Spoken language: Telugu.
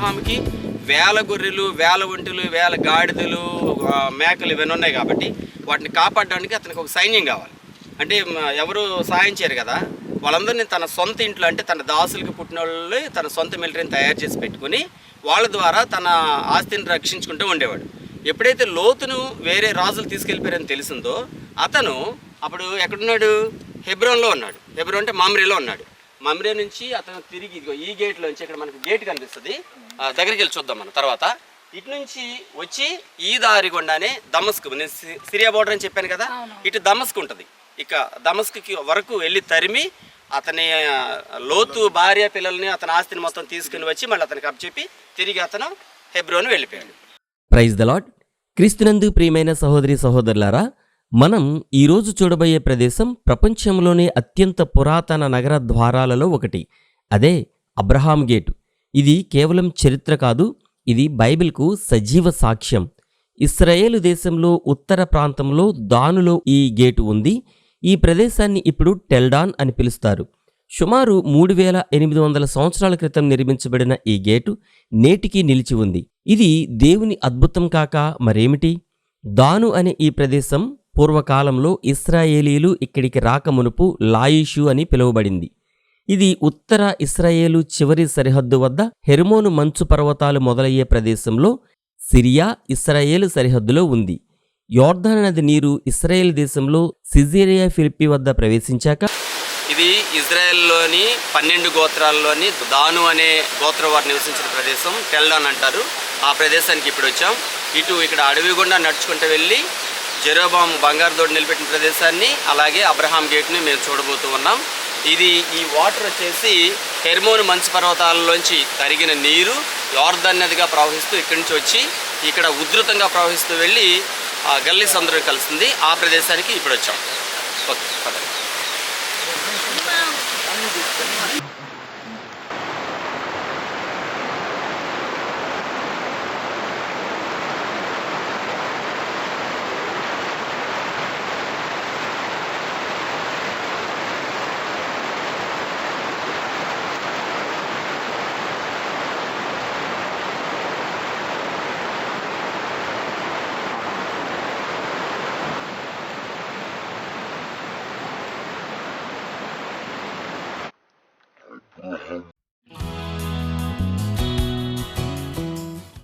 అబ్రహాంకి వేల గొర్రెలు వేల ఒంటెలు వేల గాడిదలు మేకలు ఇవన్నీ ఉన్నాయి కాబట్టి వాటిని కాపాడడానికి అతనికి ఒక సైన్యం కావాలి. అంటే ఎవరు సహాయం చేయరు కదా. వాళ్ళందరినీ తన సొంత ఇంట్లో అంటే తన దాసులకు పుట్టిన వాళ్ళు తన సొంత మిలిటరీని తయారు చేసి పెట్టుకుని వాళ్ళ ద్వారా తన ఆస్తిని రక్షించుకుంటూ ఉండేవాడు. ఎప్పుడైతే లోతును వేరే రాజులు తీసుకెళ్ళిపోయారని తెలిసిందో అతను అప్పుడు ఎక్కడున్నాడు? హెబ్రోన్లో ఉన్నాడు. హెబ్రోన్ అంటే మామ్రేలో ఉన్నాడు. మమ్రే నుంచి అతను తిరిగి ఇదిగో ఈ గేట్లోంచి ఇక్కడ మనకు గేట్ కనిపిస్తుంది. దగ్గరికి వెళ్ళి చూద్దాం మనం తర్వాత. ఇటు నుంచి వచ్చి ఈ దారి గుండానే దమస్క్. నేను సిరియా బోర్డర్ అని చెప్పాను కదా? ఇటు దమస్క్ ఉంటుంది. ఇక దమస్క్కి వరకు వెళ్ళి తరిమి అతని లోతు భార్య పిల్లల్ని అతని ఆస్తిని మొత్తం తీసుకుని వచ్చి మళ్ళీ అతనికి అప్పచెప్పి తిరిగి అతను హెబ్రోన్ వెళ్ళిపోయాడు. ప్రైజ్ ద లాడ్ క్రీస్తునందు ప్రియమైన సహోదరి సహోదరులారా మనం ఈరోజు చూడబోయే ప్రదేశం ప్రపంచంలోనే అత్యంత పురాతన నగర ద్వారాలలో ఒకటి. అదే అబ్రహాం గేటు. ఇది కేవలం చరిత్ర కాదు ఇది బైబిల్కు సజీవ సాక్ష్యం. ఇస్రాయేలు దేశంలో ఉత్తర ప్రాంతంలో దానులో ఈ గేటు ఉంది. ఈ ప్రదేశాన్ని ఇప్పుడు టెల్డాన్ అని పిలుస్తారు. సుమారు మూడు వేల ఎనిమిది వందల సంవత్సరాల క్రితం నిర్మించబడిన ఈ గేటు నేటికి నిలిచి ఉంది. ఇది దేవుని అద్భుతం కాక మరేమిటి? దాను అనే ఈ ప్రదేశం పూర్వకాలంలో ఇస్రాయేలీలు ఇక్కడికి రాకమునుపు లాయిషు అని పిలువబడింది. ఇది ఉత్తర ఇస్రాయేలు చివరి సరిహద్దు వద్ద హెర్మోను మంచు పర్వతాలు మొదలయ్యే ప్రదేశంలో సిరియా ఇస్రాయేలు సరిహద్దులో ఉంది. యోర్ధన నది నీరు ఇస్రాయేల్ దేశంలో సిజేరియా ఫిలిప్పి వద్ద ప్రవేశించాక ఇది ఇజ్రాయెల్లోని పన్నెండు గోత్రాల్లోని దాను అనే గోత్రం వారు నివసించిన ప్రదేశం టెల్డాన్ అంటారు. ఆ ప్రదేశానికి ఇప్పుడు వచ్చాం. ఇటు ఇక్కడ అడవి గుండా నడుచుకుంటూ వెళ్ళి జెరోబాము బంగారు దోడు నిలబెట్టిన ప్రదేశాన్ని అలాగే అబ్రహాం గేట్ని మేము చూడబోతూ ఉన్నాం. ఇది ఈ వాటర్ వచ్చేసి హెర్మోన్ మంచు పర్వతాలలోంచి కరిగిన నీరు యోర్ధన్ నదిగా ప్రవహిస్తూ ఇక్కడి నుంచి వచ్చి ఇక్కడ ఉధృతంగా ప్రవహిస్తూ వెళ్ళి ఆ గల్లీ సముద్రం కలుస్తుంది ఆ ప్రదేశానికి ఇప్పుడు వచ్చాం ఓకే పదండి. uh, uh,